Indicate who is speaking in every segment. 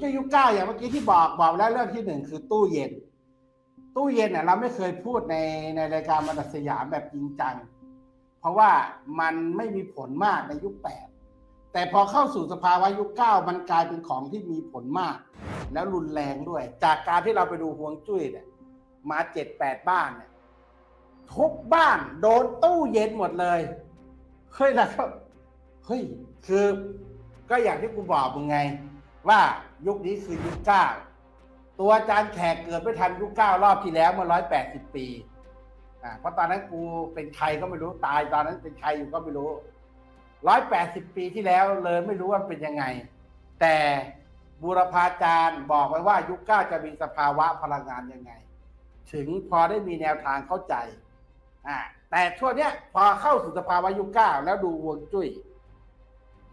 Speaker 1: จุ้ยยุคเก้าอย่างเมื่อกี้ที่บอกบอกแล้วเรื่องที่หนึ่งคือตู้เย็น ตู้เย็นเนี่ยเราไม่เคยพูดในในรายการมนัสยามแบบจริงจัง เพราะว่ามันไม่มีผลมากในยุคแปดแต่พอเข้าสู่สภาวะยุคเก้ามันกลายเป็นของที่มีผลมาก แล้วรุนแรงด้วย จากการที่เราไปดูฮวงจุ้ยเนี่ยมาเจ็ดแปดบ้านเนี่ยทุกบ้านโดนตู้เย็นหมดเลยเฮ้ยแล้วก็เฮ้ยคือก็อย่างที่กูบอกมึงไง ว่ายุคนี้คือยุคเก้าตัวอาจารย์แขกเกิดไม่ทันยุคเก้ารอบที่แล้วเมื่อร้อยแปดสิบปีอ่าเพราะตอนนั้นกูเป็นใครก็ไม่รู้ตายตอนนั้นเป็นใครอยู่ก็ไม่รู้ร้อยแปดสิบปีที่แล้วเลยไม่รู้ว่าเป็นยังไง แต่บูรพาจารย์บอกไว้ว่ายุคเก้าจะมีสภาวะพลังงานยังไง ถึงพอได้มีแนวทางเข้าใจอ่าแต่ช่วงเนี้ยพอเข้าสู่สภาวะยุคเก้าแล้วดูวงจุ้ย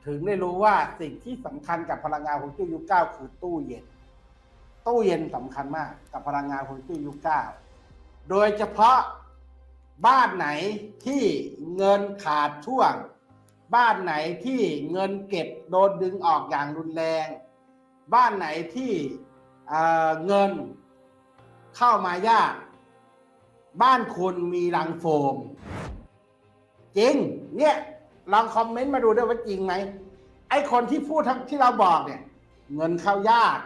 Speaker 1: ถึงได้รู้ว่าสิ่งที่สำคัญกับพลังงานฮวงจุ้ยยุคเก้าคือตู้เย็น ตู้เย็นสำคัญมากกับพลังงานฮวงจุ้ยยุคเก้าโดยเฉพาะบ้านไหนที่เงินขาดช่วง บ้านไหนที่เงินเก็บโดนดึงออกอย่างรุนแรง บ้านไหนที่เเงินเข้ามายาก บ้านคุณมีรังโฟม จริงเนี่ย ลองคอมเมนต์มาดูด้วยว่าจริงไหมไอ้คนที่พูดทั้งที่เราบอกเนี่ย เงินเข้ายาก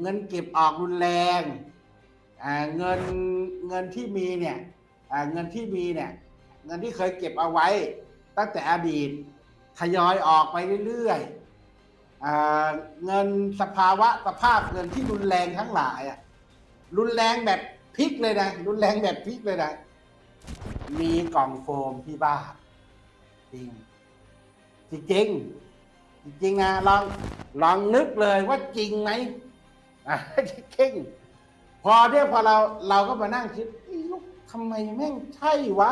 Speaker 1: เงินเก็บออกรุนแรงเงินเงินที่มีเนี่ยเงินที่มีเนี่ย เงินที่เคยเก็บเอาไว้ ตั้งแต่อดีตทยอยออกไปเรื่อยๆเงินสภาวะสภาพเงินที่รุนแรงทั้งหลายอะรุนแรงแบบพลิกเลยนะรุนแรงแบบพลิกเลยนะมีกล่องโฟมที่บ้านจริง จริงจริงจริงๆนะลองลองนึกเลยว่าจริงไหมอะจริงพอเนี่ยพอเราเราก็มานั่งคิดลูกทำไมแม่งใช่วะ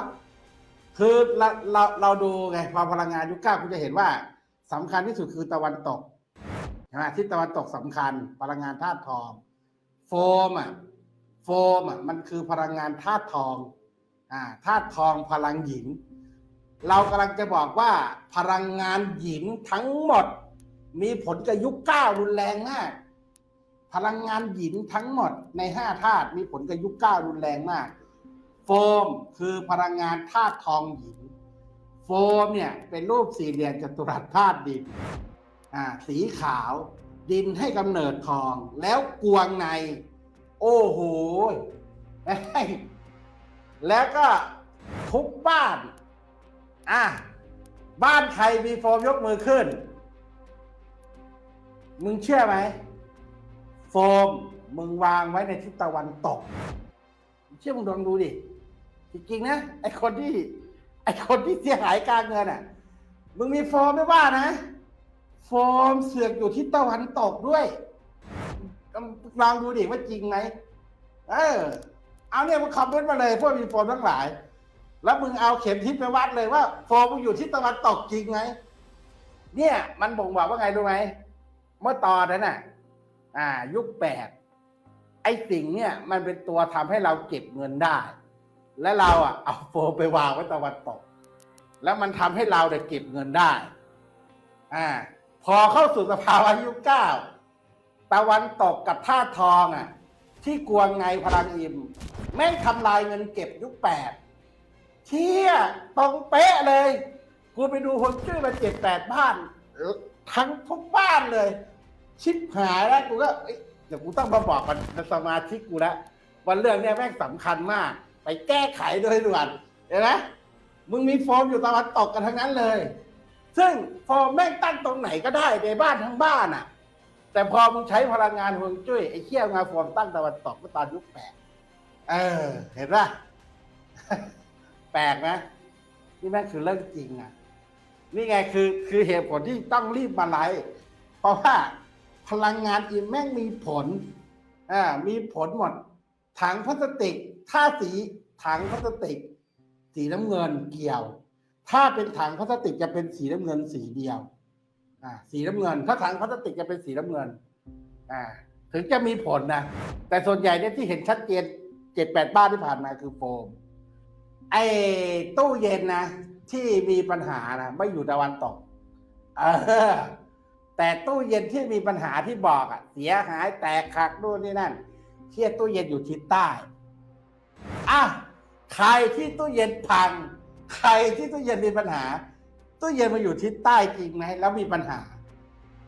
Speaker 1: คือเราเราเราดูไงพอพลังงานยุคเก้าคุณจะเห็นว่าสำคัญที่สุดคือตะวันตกใช่ไหมทิศตะวันตกสำคัญ พลังงานธาตุทอง โฟมอะโฟมอะมันคือพลังงานธาตุทองอ่าธาตุทองพลังหญิง เรากำลังจะบอกว่าพลังงานหญิงทั้งหมด มีผลกับยุคเก้ารุนแรงมาก พลังงานหญิงทั้งหมดในห้าธาตุมีผลกับยุคเก้ารุนแรงมาก โฟมคือพลังงานธาตุทองหญิง โฟมเนี่ยเป็นรูปสี่เหลี่ยมจัตุรัสธาตุดินอ่าสีขาวดินให้กำเนิดทอง แล้วกวงใน โอ้โหแล้วก็ทุกบ้าน อะบ้านใครมีโฟมยกมือขึ้น มึงเชื่อไหม โฟมมึงวางไว้ในทิศตะวันตก เชื่อมึงลองดูดิ จริงๆนะ ไอคนที่ ไอคนที่เสียหายการเงินอะ มึงมีโฟมไม่ว่านะ โฟมเสือกอยู่ที่ตะวันตกด้วยลองดูดิว่าจริงไหมเออ เอาเนี่ยมึงคอมเมนต์มาเลยพวกมีโฟมทั้งหลาย แล้วมึงเอาเข็มทิศไปวัดเลยว่าโฟมึงอยู่ที่ตะวันตกจริงไหมเนี่ย มันบ่งบอกว่าไงรู้ไหมเมื่อตอนนั้นน่ะ อ่า ยุคแปดไอ้สิ่งเนี่ยมันเป็นตัวทำให้เราเก็บเงินได้ และเราอะเอาโฟมไปวางไว้ตะวันตก แล้วมันทำให้เราเนี่ยเก็บเงินได้ อ่า พอเข้าสู่สภาวะยุคเก้าตะวันตกกับท่าทองอะ ที่กวงไงพลังอิมแม่งทำลายเงินเก็บยุคแปด เชี่ยตรงเป๊ะเลย กูไปดูคนชื่อมาเจ็ดแปดบ้าน ทั้งทุกบ้านเลย ชิบหายแล้วกูก็เอ้ยเดี๋ยวกูต้องมาบอกกันสมาชิกกูแล้ววันเรื่องเนี้ยแม่งสำคัญมาก ไปแก้ไขโดยด่วนเห็นไหมมึงมีโฟมอยู่ตะวันตกกันทั้งนั้นเลย ซึ่งโฟมแม่งตั้งตรงไหนก็ได้ในบ้านทั้งบ้านอะ แต่พอมึงใช้พลังงานฮวงจุ้ยไอ้เขี้ยวงานโฟมตั้งตะวันตกเมื่อตอนยุคแปดเออ เห็นปะ แปลกนะ นี่แม่งคือเรื่องจริงอะ นี่ไงคือคือเหตุผลที่ต้องรีบมาไลฟ์เพราะว่าพลังงานอิมแม่งมีผลอ่ามีผลหมด ถังพลาสติก ถ้าสีถังพลาสติก สีน้ำเงินเกี่ยว ถ้าเป็นถังพลาสติกจะเป็นสีน้ำเงินสีเดียว อ่า สีน้ำเงิน ถ้าถังพลาสติกจะเป็นสีน้ำเงิน อ่า ถึงจะมีผลนะ แต่ส่วนใหญ่เนี่ยที่เห็นชัดเจนเจ็ดแปดบ้านที่ผ่านมาคือโฟม ไอ้ตู้เย็นนะ ที่มีปัญหานะไม่อยู่ตะวันตก เออ แต่ตู้เย็นที่มีปัญหาที่บอกอะเสียหายแตกขักนู่นนี่นั่นเทียตู้เย็นอยู่ทิศใต้อะใครที่ตู้เย็นพัง ใครที่ตู้เย็นมีปัญหา ตู้เย็นมาอยู่ทิศใต้จริงไหมแล้วมีปัญหา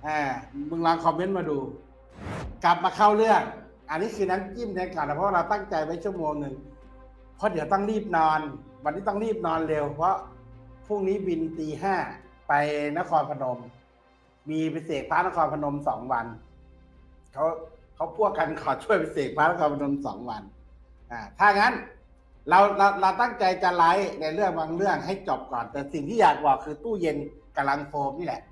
Speaker 1: อ่ามึงลองคอมเมนต์มาดู กลับมาเข้าเรื่อง อันนี้คือน้ำจิ้มในก่อนเพราะเราตั้งใจไว้ชั่วโมงหนึ่ง เพราะเดี๋ยวต้องรีบนอน วันนี้ต้องรีบนอนเร็ว เพราะพรุ่งนี้บินตีห้าไปนครพนม มีไปเสกพระนครพนมสองวันเขาเขาพวกกันขอช่วยไปเสกพระนครพนมสองวัน อ่า ถ้างั้นเราเราเราตั้งใจจะไลฟ์ในเรื่องบางเรื่องให้จบก่อน แต่สิ่งที่อยากบอกคือตู้เย็นกำลังโฟมนี่แหละ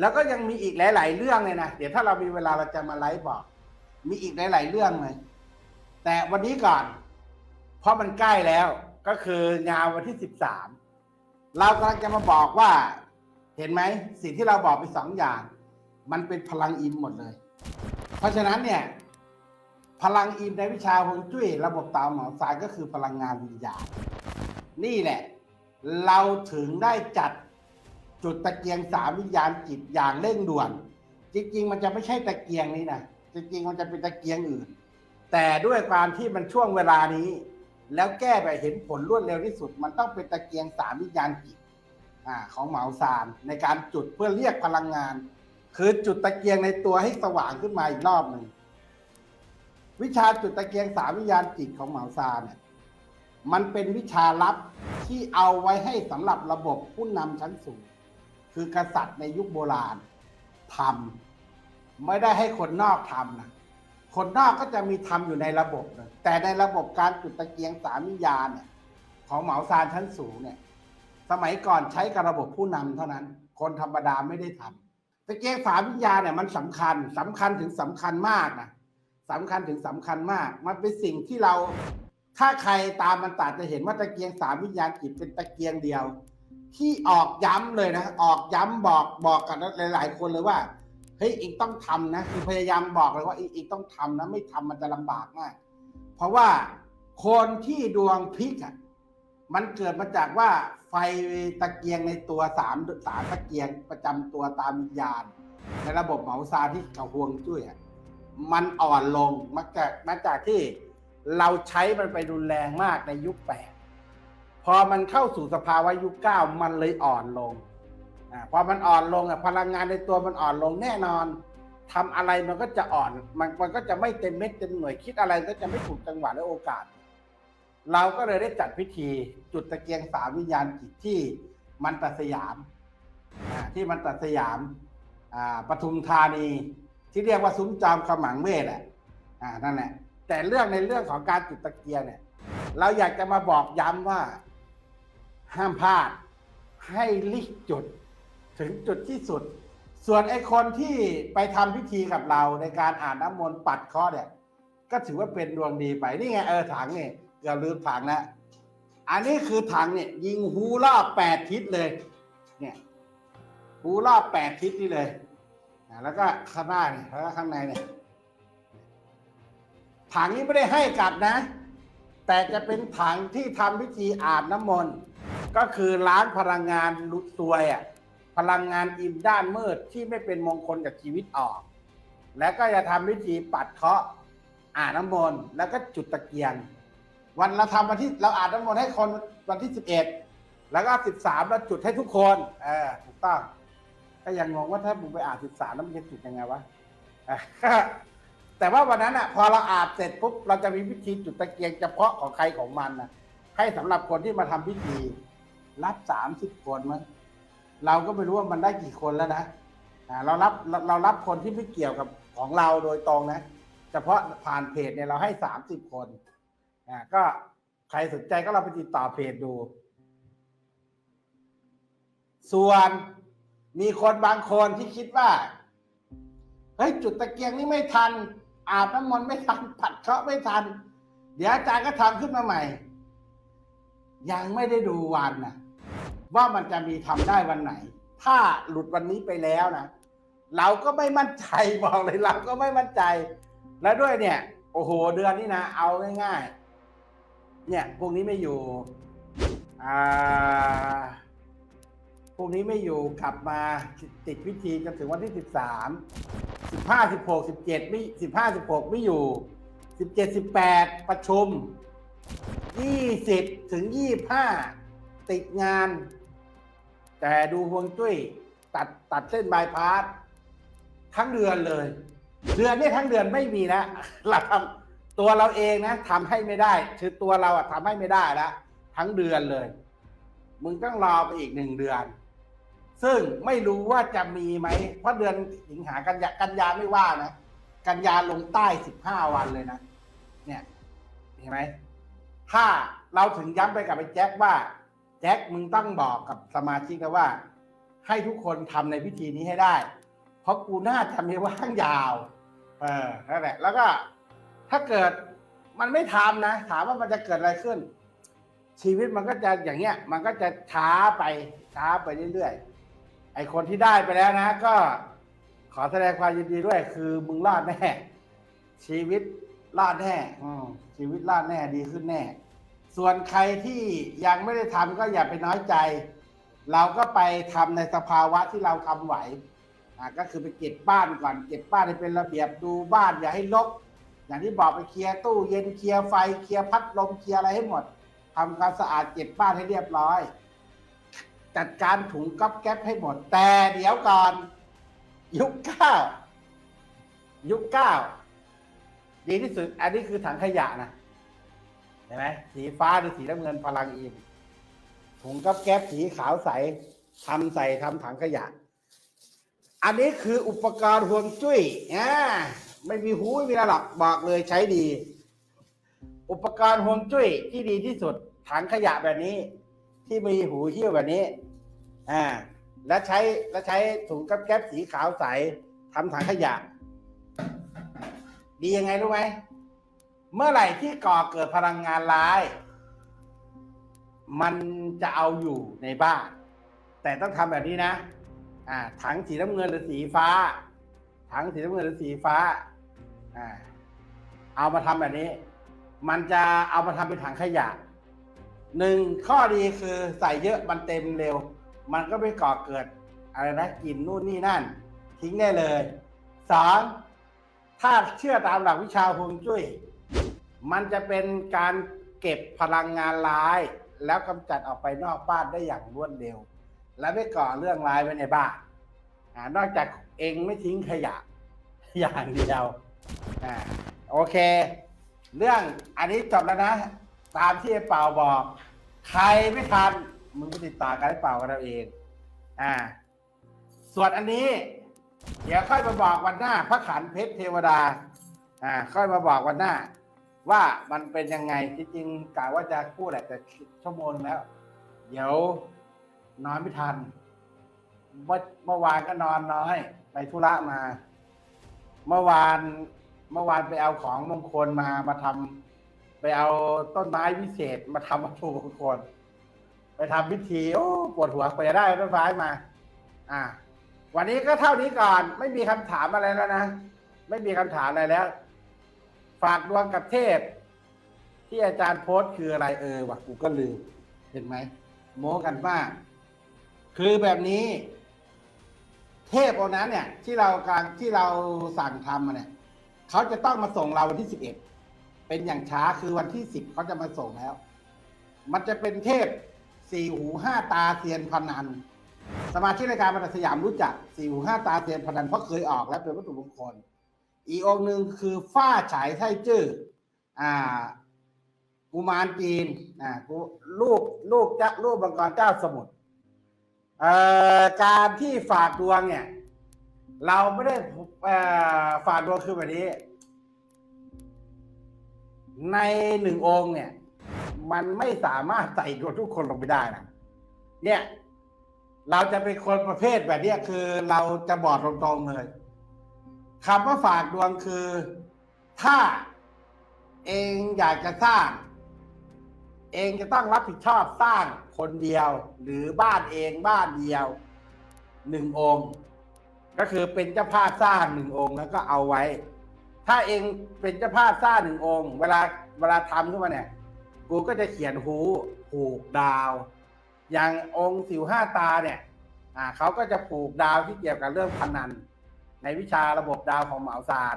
Speaker 1: แล้วก็ยังมีอีกหลาย ๆ เรื่องเลยนะเดี๋ยวถ้าเรามีเวลาเราจะมาไลฟ์บอก มีอีกหลาย ๆ เรื่องเลยแต่วันนี้ก่อน เพราะมันใกล้แล้วก็คืองานวันที่สิบสามเรากำลังจะมาบอกว่า เห็นไหมสิ่งที่เราบอกไปสองอย่าง มันเป็นพลังอิมหมดเลย เพราะฉะนั้นเนี่ย พลังอิมในวิชาฮวงจุ้ยระบบตามหมอสายก็คือพลังงานวิญญาณนี่แหละ เราถึงได้จัดจุดตะเกียงสามวิญญาณจิตอย่างเร่งด่วน จริง ๆ มันจะไม่ใช่ตะเกียงนี้นะจริงๆมันจะเป็นตะเกียงอื่น แต่ด้วยความที่มันช่วงเวลานี้ แล้วแก้ไปเห็นผลรวดเร็วที่สุด มันต้องเป็นตะเกียงสามวิญญาณจิตของเหมาซานในการจุดเพื่อเรียกพลังงาน คือจุดตะเกียงในตัวให้สว่างขึ้นมาอีกรอบหนึ่งวิชาจุดตะเกียงสามวิญญาณจิตของเหมาซานเนี่ยมันเป็นวิชาลับที่เอาไว้ให้สำหรับระบบผู้นำชั้นสูง คือกษัตริย์ในยุคโบราณทำไม่ได้ให้คนนอกทำนะ คนนอกก็จะมีทำอยู่ในระบบนะแต่ในระบบการจุดตะเกียงสามวิญญาเนี่ย ของเหมาซานชั้นสูงเนี่ย สมัยก่อนใช้กับระบบผู้นำเท่านั้น คนธรรมดาไม่ได้ทำตะเกียงสามวิญญาเนี่ยมันสำคัญสำคัญถึงสำคัญมากนะสำคัญถึงสำคัญมาก มันเป็นสิ่งที่เรา ถ้าใครตามมันตัดจะเห็นว่าตะเกียงสามวิญญาณจิตเป็นตะเกียงเดียว ที่ออกย้ำเลยนะออกย้ำบอกบอกกันหลาย ๆ คนเลยว่า เฮ้ยอีกต้องทำนะคือพยายามบอกเลยว่าอีกอีกต้องทำนะ ไม่ทำมันจะลำบากมาก เพราะว่าคนที่ดวงพลิกอะมันเกิดมาจากว่าไฟตะเกียงในตัวสามสามตะเกียงประจำตัวตามวิญญาณในระบบเหมาซาที่กับฮวงจุ้ยอะมันอ่อนลงมาจากมาจากที่เราใช้มันไปรุนแรงมากในยุคแปดพอมันเข้าสู่สภาวะยุคเก้ามันเลยอ่อนลง พอมันอ่อนลงพลังงานในตัวมันอ่อนลงแน่นอนทำอะไรมันก็จะอ่อน มันมันก็จะไม่เต็มเม็ดเต็มหน่วยคิดอะไรก็จะไม่ถูกจังหวะและโอกาส เราก็เลยได้จัดพิธีจุดตะเกียงสามวิญญาณจิตที่มันตัดสยามที่มันตัดสยามปทุมธานีที่เรียกว่าซุ้มจอมขมังเวทแหละนั่นแหละ แต่เรื่องในเรื่องของการจุดตะเกียงเนี่ย เราอยากจะมาบอกย้ำว่า ห้ามพลาดให้ลิกจุด ถึงจุดที่สุด ส่วนไอ้คนที่ไปทำพิธีกับเราในการอ่านน้ำมนต์ปัดเคราะห์เนี่ย ก็ถือว่าเป็นดวงดีไปนี่ไงเออถังเนี่ยเกือบลืมถังแล้วอันนี้คือถังเนี่ยยิงหูรอบแปดทิศเลย เนี่ยหูรอบแปดทิศนี่เลยแล้วก็ข้างหน้าเนี่ยแล้วก็ข้างในเนี่ยถังนี้ไม่ได้ให้กลับนะ แต่จะเป็นถังที่ทำพิธีอาบน้ำมนต์ ก็คือล้างพลังงานลุซวยอะ พลังงานอิ่มด้านมืดที่ไม่เป็นมงคลกับชีวิตออก แล้วก็จะทำพิธีปัดเคราะห์อาบน้ำมนต์แล้วก็จุดตะเกียง วันเราทำวันที่เราอาบน้ำมนต์ให้คนวันที่สิบเอ็ดแล้วก็สิบสามเราจุดให้ทุกคนเออถูกต้อง ก็ยังงงว่าถ้ามึงไปอาบสิบสามแล้วมันจะจุดยังไงวะแต่ว่าวันนั้นอะ พอเราอาบเสร็จปุ๊บเราจะมีพิธีจุดตะเกียงเฉพาะของใครของมันนะให้สำหรับคนที่มาทำพิธีรับสามสิบคนมั้ง เราก็ไม่รู้ว่ามันได้กี่คนแล้วนะอ่าเรารับเราเรารับคนที่ไม่เกี่ยวกับของเราโดยตรงนะ เฉพาะผ่านเพจเนี่ยเราให้สามสิบคนอ่าก็ใครสนใจก็เราไปติดต่อเพจดู ส่วนมีคนบางคนที่คิดว่าเฮ้ยจุดตะเกียงนี่ไม่ทัน อาบน้ำมนต์ไม่ทัน ผัดเคราะห์ไม่ทัน เดี๋ยวอาจารย์ก็ทำขึ้นมาใหม่ ยังไม่ได้ดูวันนะ ว่ามันจะมีทำได้วันไหน ถ้าหลุดวันนี้ไปแล้วนะเราก็ไม่มั่นใจบอกเลยเราก็ไม่มั่นใจ แล้วด้วยเนี่ย โอ้โหเดือนนี้นะเอาง่ายๆ เนี่ยพวกนี้ไม่อยู่อ่าพรุ่งนี้ไม่อยู่กลับมาติดพิธีจนถึงวันที่สิบสามสิบห้าสิบหกสิบเจ็ดไม่สิบห้าสิบหกไม่อยู่สิบเจ็ดสิบแปดประชุมยี่สิบถึงยี่ห้าติดงาน แต่ดูฮวงจุ้ยตัดตัดเส้นบายพาสทั้งเดือนเลย เดือนนี้ทั้งเดือนไม่มีนะเราทำตัวเราเองนะทำให้ไม่ได้คือตัวเราอะทำให้ไม่ได้แล้วทั้งเดือนเลย มึงต้องรอไปอีกหนึ่งเดือน ซึ่งไม่รู้ว่าจะมีไหมเพราะเดือนสิงหากันยากันยาไม่ว่านะกันยาลงใต้สิบห้าวันเลยนะเนี่ยเห็นไหมถ้าเราถึงย้ำไปกับไอ้แจ็คว่า แจ็คมึงต้องบอกกับสมาชิกนะว่า ให้ทุกคนทำในพิธีนี้ให้ได้ เพราะกูน่าจะมีว่างยาว เออนั่นแหละ แล้วก็ถ้าเกิดมันไม่ทำนะ ถามว่ามันจะเกิดอะไรขึ้น ชีวิตมันก็จะอย่างเงี้ย มันก็จะช้าไปช้าไปเรื่อยๆไอคนที่ได้ไปแล้วนะ ก็ขอแสดงความยินดีด้วย คือมึงรอดแน่ชีวิตรอดแน่ชีวิตรอดแน่ดีขึ้นแน่ ส่วนใครที่ยังไม่ได้ทำก็อย่าไปน้อยใจ เราก็ไปทำในสภาวะที่เราทำไหวอ่าก็คือไปเก็บบ้านก่อน เก็บบ้านให้เป็นระเบียบดูบ้านอย่าให้รกอย่างที่บอกไปเคลียร์ตู้เย็นเคลียร์ไฟเคลียร์พัดลมเคลียร์อะไรให้หมดทำความสะอาดเก็บบ้านให้เรียบร้อย จัดการถุงก๊อบแก๊บให้หมด แต่เดี๋ยวก่อน ยุคเก้ายุคเก้าดีที่สุด อันนี้คือถังขยะนะ เห็นไหมสีฟ้าหรือสีน้ำเงินพลังอินถุงก๊อบแก๊บสีขาวใสทำใส่ทำถังขยะ อันนี้คืออุปกรณ์ห่วงจุ้ยอ่าไม่มีหูไม่มีอะไรหรอกบอกเลยใช้ดี อุปกรณ์ห่วงจุ้ยที่ดีที่สุด ถังขยะแบบนี้ ที่มีหูหิ้วแบบนี้อ่าและใช้และใช้ถุงกับแก๊บสีขาวใสทำถังขยะ ดียังไงรู้ไหม เมื่อไหร่ที่ก่อเกิดพลังงานร้าย มันจะเอาอยู่ในบ้าน แต่ต้องทำแบบนี้นะ อ่า ถังสีน้ำเงินหรือสีฟ้า ถังสีน้ำเงินหรือสีฟ้า อ่า เอามาทำแบบนี้ มันจะเอามาทำเป็นถังขยะหนึ่งข้อดีคือใส่เยอะมันเต็มเร็ว มันก็ไม่ก่อเกิด อะไรนะกลิ่นนู่นนี่นั่น ทิ้งได้เลยสองถ้าเชื่อตามหลักวิชาฮวงจุ้ย มันจะเป็นการเก็บพลังงานร้าย แล้วกำจัดออกไปนอกบ้านได้อย่างรวดเร็ว และไม่ก่อเรื่องร้ายไว้ในบ้านอนอกจากเองไม่ทิ้งขยะอย่างเดียวอ่าโอเค เรื่องอันนี้จบแล้วนะ ตามที่ไอ้เป่าบอก ใครไม่ทันมึงไปติดต่อกันไอ้เป่ากันเอาเอง อ่า ส่วนอันนี้ เดี๋ยวค่อยมาบอกวันหน้า พระขันเพชรเทวดา อ่า ค่อยมาบอกวันหน้า ว่ามันเป็นยังไงจริงๆกะว่าจะพูดแหละแต่ชั่วโมงแล้ว เดี๋ยวนอนไม่ทัน เมื่อเมื่อวานก็นอนน้อย ไปธุระมา เมื่อวานเมื่อวานไปเอาของมงคลมามาทำไปเอาต้นไม้วิเศษมาทำวัตถุมงคล ไปทำพิธีโอ้ปวดหัวไปจะได้ต้นไม้มา อ่า วันนี้ก็เท่านี้ก่อน ไม่มีคำถามอะไรแล้วนะไม่มีคำถามอะไรแล้ว ฝากดวงกับเทพ ที่อาจารย์โพสต์คืออะไรเออวะกูก็ลืม เห็นไหมโม้กันมากคือแบบนี้ เทพองค์นั้นเนี่ย ที่เราการที่เราสั่งทำมาเนี่ยเขาจะต้องมาส่งเราวันที่สิบเอ็ดเป็นอย่างช้าคือวันที่สิบเขาจะมาส่งแล้ว มันจะเป็นเทพสี่หูห้าตาเซียนพนัน สมาชิกรายการบรรทัดสยามรู้จักสี่หูห้าตาเซียนพนันเพราะเคยออกแล้วเป็นวัตถุมงคล อีกองหนึ่งคือฝ้าฉายไท่จื้ออ่ากุมารจีนอ่าลูกลูกจะลูกบังกรเจ้าสมุทรเอ่อการที่ฝากดวงเนี่ย เราไม่ได้ฝากดวงคือแบบนี้ ในหนึ่งองค์เนี่ย มันไม่สามารถใส่ดวงทุกคนลงไปได้นะเนี่ย เราจะเป็นคนประเภทแบบนี้คือเราจะบอกตรงๆเลย คำว่าฝากดวงคือ ถ้าเองอยากจะสร้าง เองจะต้องรับผิดชอบสร้างคนเดียว หรือบ้านเองบ้านเดียวหนึ่งองค์ ก็คือเป็นเจ้าภาพสร้างหนึ่งองค์แล้วก็เอาไว้ ถ้าเองเป็นเจ้าภาพสร้างหนึ่งองค์ เวลาเวลาทำขึ้นมาเนี่ย กูก็จะเขียนหูผูกดาว อย่างองค์สิวห้าตาเนี่ย อ่าเขาก็จะปลูกดาวที่เกี่ยวกับเรื่องพนัน ในวิชาระบบดาวของเหมาซาน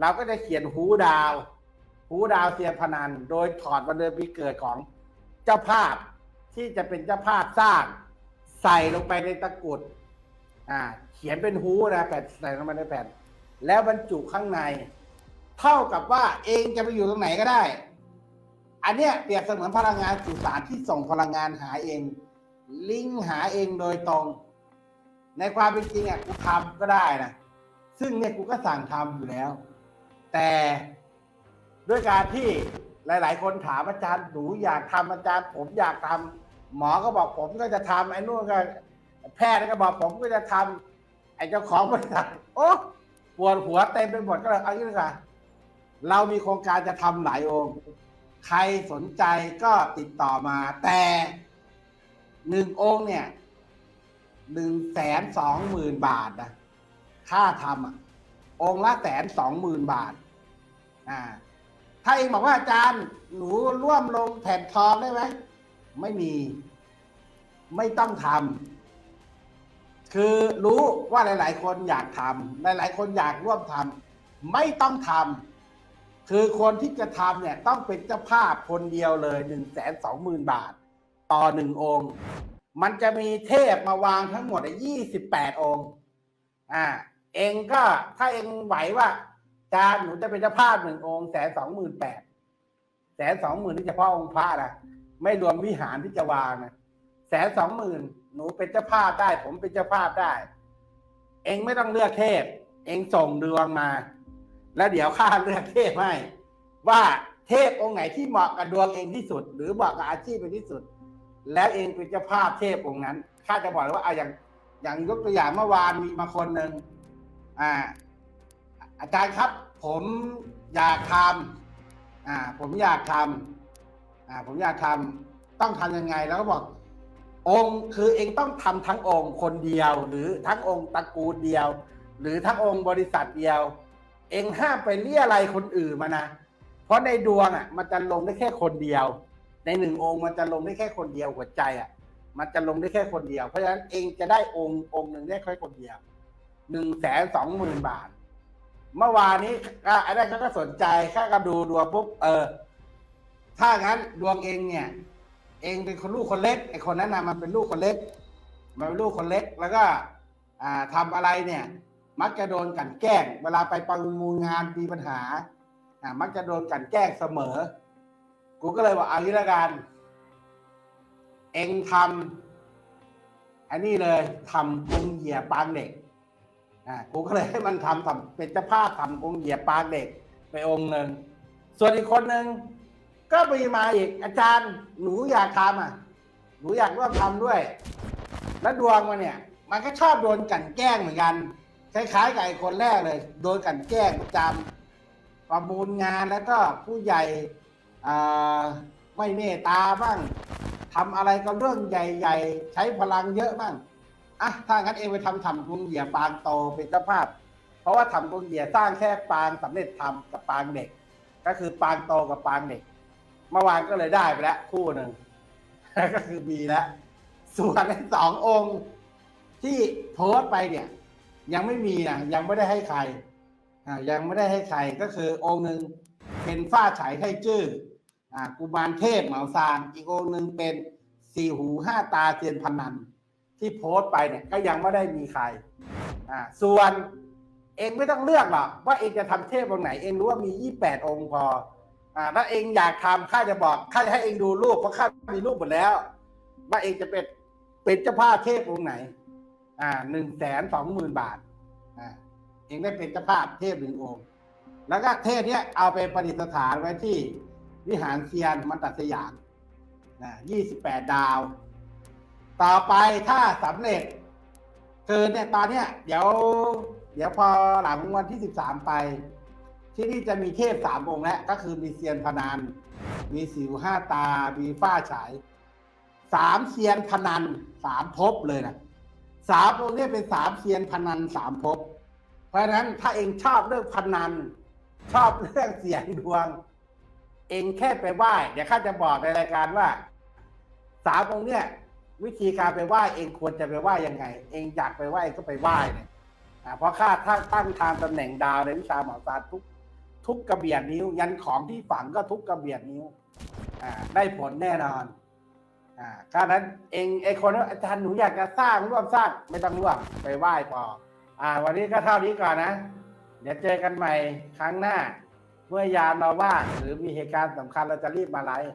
Speaker 1: เราก็จะเขียนหูดาว หูดาวเซียนพนัน โดยถอดวันเดือนปีเกิดของเจ้าภาพที่จะเป็นเจ้าภาพสร้างใส่ลงไปในตะกรุดอ่า เขียนเป็นหูนะแผ่นใส่ลงไปในแผ่น แล้วบรรจุข้างใน เท่ากับว่าเองจะไปอยู่ตรงไหนก็ได้ อันเนี้ยเปรียบเสมือนพลังงานสื่อสารที่ส่งพลังงานหาเอง ลิงก์หาเองโดยตรง ในความเป็นจริงอะกูทำก็ได้นะซึ่งเนี่ยกูก็สั่งทำอยู่แล้ว แต่ด้วยการที่หลาย ๆ คนถามอาจารย์หนูอยากทำอาจารย์ ผมอยากทำหมอก็บอกผมก็จะทำไอ้นู่นก็ แพทย์ก็บอกผมก็จะทำไอ้เจ้าของบริษัทโอ้ปวดหัวเต็มไปหมดก็เลยเอางี้ดีกว่าเรามีโครงการจะทำหลายองค์ ใครสนใจก็ติดต่อมา แต่หนึ่งองค์เนี่ย หนึ่งแสนสองหมื่นบาทนะค่าทำอะ องค์ละแสนสองหมื่นบาท อ่า ถ้าเองบอกว่าอาจารย์หนูร่วมลงแผ่นทองได้ไหมไม่มี ไม่ต้องทำคือรู้ว่าหลาย ๆ คนอยากทำหลาย ๆ คนอยากร่วมทำไม่ต้องทำคือคนที่จะทำเนี่ย ต้องเป็นเจ้าภาพคนเดียวเลยหนึ่งแสนสองหมื่นบาท ต่อหนึ่งองค์ มันจะมีเทพมาวางทั้งหมดยี่สิบแปดองค์ อ่า เองก็ถ้าเองไหวว่าจาหนูจะเป็นเจ้าภาพหนึ่งองค์แสนสองหมื่นแปดแสนสองหมื่นนี่เฉพาะองค์พระนะไม่รวมวิหารที่จะวางนะแสนสองหมื่นหนูเป็นเจ้าภาพได้ ผมเป็นเจ้าภาพได้ เองไม่ต้องเลือกเทพ เองส่งดวงมา แล้วเดี๋ยวข้าเลือกเทพให้ว่าเทพองค์ไหนที่เหมาะกับดวงเองที่สุด หรือเหมาะกับอาชีพเองที่สุด แล้วเองเป็นเจ้าภาพเทพองค์นั้นข้าจะบอกเลยว่าอาอย่างอย่างยกตัวอย่างเมื่อวานมีมาคนหนึ่งอ่า อาจารย์ครับ ผมอยากทำอ่า ผมอยากทำอ่า ผมอยากทำต้องทำยังไงแล้วก็บอก องค์คือเองต้องทำทั้งองค์คนเดียว หรือทั้งองค์ตระกูลเดียว หรือทั้งองค์บริษัทเดียว เองห้ามไปเรียอะไรคนอื่นมานะเพราะในดวงอะ มันจะลงได้แค่คนเดียว ในหนึ่งองค์มันจะลงได้แค่คนเดียวหัวใจอะ มันจะลงได้แค่คนเดียว เพราะฉะนั้นเองจะได้องค์องค์หนึ่งได้แค่คนเดียวหนึ่งแสนสองหมื่นบาท เมื่อวานนี้ก็ไอ้นั่นเขาก็สนใจข้าก็ดูดวงปุ๊บเออ ถ้างั้นดวงเองเนี่ย เองเป็นคนลูกคนเล็กไอ้คนนั้นนะมันเป็นลูกคนเล็ก มันเป็นลูกคนเล็กแล้วก็ อ่าทำอะไรเนี่ย มักจะโดนกันแกล้ง เวลาไปประมูลงานมีปัญหา อ่ามักจะโดนกันแกล้งเสมอ กูก็เลยบอกเอางี้ละกัน เองทำอันนี้เลยทำกรงเหยียปางเด็กอ่ากูก็เลยให้มันทำทำเป็นเจ้าภาพทำกรงเหยียปางเด็ก ไปองค์หนึ่งส่วนอีกคนหนึ่งก็มีมาอีกอาจารย์หนูอยากทำอะ หนูอยากร่วมทำด้วย แล้วดวงมันเนี่ย มันก็ชอบโดนกันแกล้งเหมือนกันคล้ายๆกับไอ้คนแรกเลย โดนกันแกล้งประจำประมูลงานแล้วก็ผู้ใหญ่ อ่าไม่เมตตาบ้างทำอะไรก็เรื่องใหญ่ ๆ ใช้พลังเยอะบ้างอะถ้างั้นเองไปทำทำกรุงเหยียปางโตเป็นเจ้าภาพ เพราะว่าทำกรุงเหยียสร้างแค่ปางสำเร็จทำกับปางเด็ก ก็คือปางโตกับปางเด็ก เมื่อวานก็เลยได้ไปแล้วคู่หนึ่งก็คือมีแล้วส่วนในสององค์ที่โพสต์ไปเนี่ย ยังไม่มีนะยังไม่ได้ให้ใครอ่ายังไม่ได้ให้ใครก็คือองค์หนึ่งเป็นฝ้าฉายไทจื้อ อ่ากุมารเทพเหมาซานอีกองหนึ่งเป็นสี่หูห้าตาเซียนพนันที่โพสต์ไปเนี่ยก็ยังไม่ได้มีใครอ่าส่วนเองไม่ต้องเลือกหรอกว่าเองจะทำเทพองค์ไหนเองรู้ว่ามียี่แปดองค์พออ่าถ้าเองอยากทำข้าจะบอกข้าจะให้เองดูรูปเพราะข้ามีรูปหมดแล้ว ว่าเองจะเป็นเป็นเจ้าภาพเทพองค์ไหน อ่าหนึ่งแสนสองหมื่นบาทอ่าเองได้เป็นเจ้าภาพเทพหนึ่งองค์ แล้วก็เทพเนี้ยเอาไปประดิษฐานไว้ที่ วิหารเซียนมันตัดสยามนะยี่สิบแปดดาว ต่อไปถ้าสำเร็จคือเนี่ยตอนเนี้ยเดี๋ยว เดี๋ยวพอหลังวันที่สิบสามไป ที่นี่จะมีเทพสามองค์แล้ว ก็คือมีเซียนพนัน มีสิวห้าตา มีฝ้าฉายสามเซียนพนันสามภพเลยนะสามองค์นี้เป็นสามเซียนพนันสามภพเพราะฉะนั้นถ้าเองชอบเรื่องพนัน ชอบเรื่องเสียงดวง เองแค่ไปไหว้เดี๋ยวข้าจะบอกในรายการว่าสามองค์เนี้ยวิธีการไปไหว้เองควรจะไปไหว้ยังไง เองอยากไปไหว้ก็ไปไหว้เนี่ยอ่าเพราะข้าถ้าตั้งทางตำแหน่งดาวในวิชาหมอศาสตร์ทุก ทุกกระเบียดนิ้ว ยันของที่ฝังก็ทุกกระเบียดนิ้ว อ่า ได้ผลแน่นอน อ่าการนั้นเองไอคนว่าอาจารย์หนูอยากจะสร้างร่วมสร้างไม่ต้องร่วมไปไหว้พออ่า วันนี้ก็เท่านี้ก่อนนะ เดี๋ยวเจอกันใหม่ครั้งหน้า เมื่อยามเราว่างหรือมีเหตุการณ์สำคัญเราจะรีบมาไลฟ์